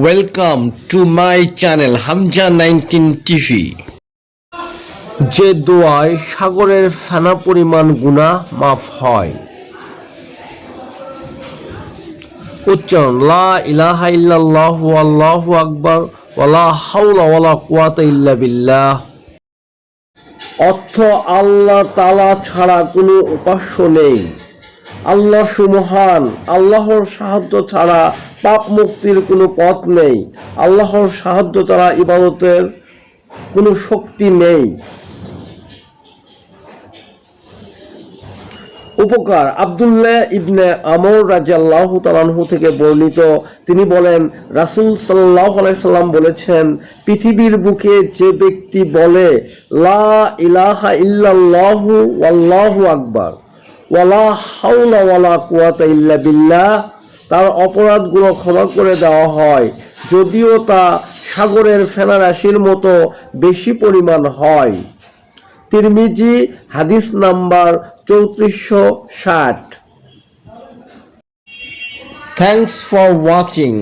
Welcome to my channel Hamza nineteen TV যে দোয়ায় সাগরের ফেনা পরিমাণ গুণা মাফ হয়। উচ্চারণ, লা ইলাহা ইল্লাল্লাহু আল্লাহু আকবার ওয়ালা হাওলা ওয়ালা কুওয়াতা ইল্লা বিল্লাহ। অর্থ আল্লাহ তালা ছাড়া কোনো উপাস্য নেই। আল্লাহ সুমহান, আল্লাহর সাহায্য ছাড়া পাপ মুক্তির কোনো পথ নেই। আল্লাহর সাহায্য ছাড়া ইবাদতের কোনো শক্তি নেই। উপকার, আবদুল্লাহ ইবনে আমর রাজিয়াল্লাহ তালানহু থেকে বর্ণিত। তিনি বলেন, রাসূল সাল্লাহ সাল্লাম বলেছেন, পৃথিবীর বুকে যে ব্যক্তি বলে, লা ইলাহা ইল্লাল্লাহু ওয়াল্লাহু আকবার। ওয়ালা হাওলা ওয়ালা কুওয়াতা ইল্লা বিল্লাহ, তার অপরাধগুলো ক্ষমা করে দেওয়া হয়। যদিও তা সাগরের ফেনারাশির মতো বেশি পরিমাণ হয়। তিরমিজি, হাদিস নাম্বার চৌত্রিশশো ষাট। Thanks for watching